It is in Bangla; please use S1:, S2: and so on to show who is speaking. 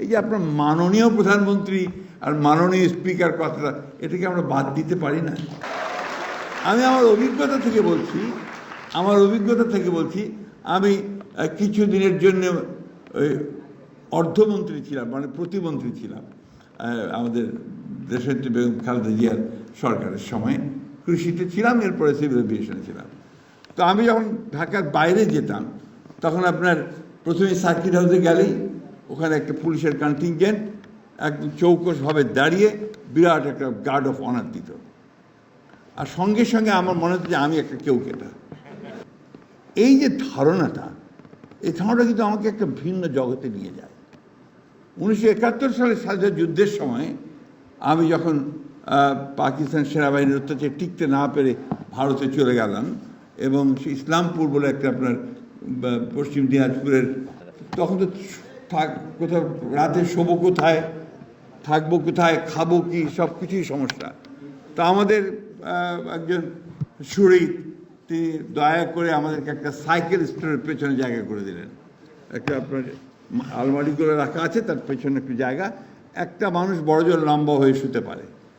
S1: এই যে আপনার মাননীয় প্রধানমন্ত্রী আর মাননীয় স্পিকার কথাটা, এটাকে আমরা বাদ দিতে পারি না। আমি আমার অভিজ্ঞতা থেকে বলছি, আমার অভিজ্ঞতা থেকে বলছি, আমি কিছু দিনের জন্য, ওই, অর্ধমন্ত্রী ছিলাম মানে প্রতিমন্ত্রী ছিলাম আমাদের দেশের বেগম খালেদা জিয়ার সরকারের সময়। কৃষিতে ছিলাম, এরপরে সিভিল এভিয়েশনে ছিলাম। তো আমি যখন ঢাকার বাইরে যেতাম, তখন আপনার প্রথমে সার্কিট হাউসে গেলেই ওখানে একটা পুলিশের কন্টিনজেন্ট একদম চৌকসভাবে দাঁড়িয়ে বিরাট একটা গার্ড অফ অনার দিত। আর সঙ্গে সঙ্গে আমার মনে হচ্ছে যে আমি একটা কেউ কেটা এই যে ধারণাটা, এই ধারণাটা কিন্তু আমাকে একটা ভিন্ন জগতে নিয়ে যায়। উনিশশো একাত্তর সালে স্বাধীনতা যুদ্ধের সময় আমি যখন পাকিস্তান সেনাবাহিনীর অত্যাচারে টিকতে না পেরে ভারতে চলে গেলাম এবং ইসলামপুর বলে একটা আপনার পশ্চিম দিনাজপুরের, তখন তো থাক, কোথাও রাতে শোবো কোথায়, থাকব কোথায়, খাব কি, সব কিছুই সমস্যা। তা আমাদের একজন সুরিত, তিনি দয়া করে আমাদেরকে একটা সাইকেল স্টোরের পেছনে জায়গা করে দিলেন। একটা আপনার আলমারিগুলো করে রাখা আছে, তার পেছনে একটু জায়গা। একটা মানুষ বড়জোর লম্বা হয়ে শুতে পারে।